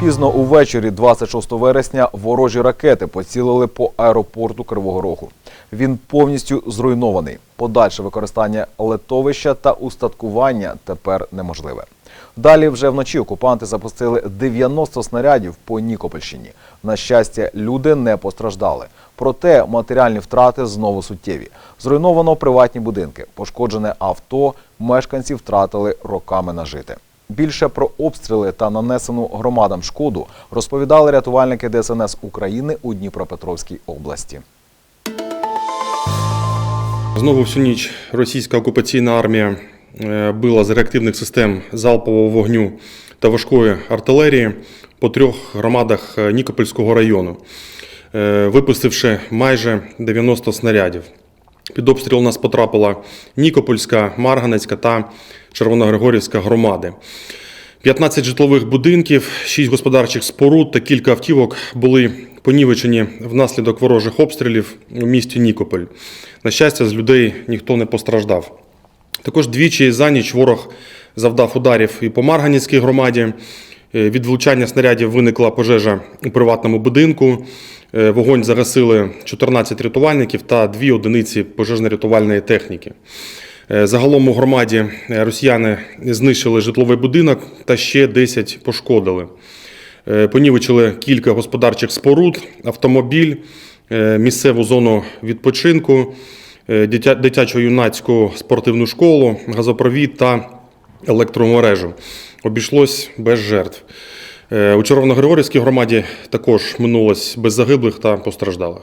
Пізно увечері, 26 вересня, ворожі ракети поцілили по аеропорту Кривого Рогу. Він повністю зруйнований. Подальше використання летовища та устаткування тепер неможливе. Далі вже вночі окупанти запустили 90 снарядів по Нікопольщині. На щастя, люди не постраждали. Проте матеріальні втрати знову суттєві. Зруйновано приватні будинки, пошкоджене авто, мешканці втратили роками нажити. Більше про обстріли та нанесену громадам шкоду розповідали рятувальники ДСНС України у Дніпропетровській області. Знову всю ніч російська окупаційна армія е, била з реактивних систем залпового вогню та важкої артилерії по трьох громадах е, Нікопольського району, е, випустивши майже 90 снарядів. Під обстріл у нас потрапила Нікопольська, Марганецька та Червоногригорівська громади. 15 житлових будинків, 6 господарчих споруд та кілька автівок були понівечені внаслідок ворожих обстрілів у місті Нікополь. На щастя, з людей ніхто не постраждав. Також двічі за ніч ворог завдав ударів і по Марганівській громаді. Е, Від влучання снарядів виникла пожежа у приватному будинку. Е, Вогонь загасили 14 рятувальників та дві одиниці пожежно-рятувальної техніки. Е, Загалом у громаді росіяни знищили житловий будинок та ще 10 пошкодили. Понівечили кілька господарчих споруд, автомобіль, місцеву зону відпочинку, дитячо-юнацьку спортивну школу, газопровід та електромережу. Обійшлось без жертв. Е, У Червоногригорівській громаді також минулось без загиблих та постраждалих.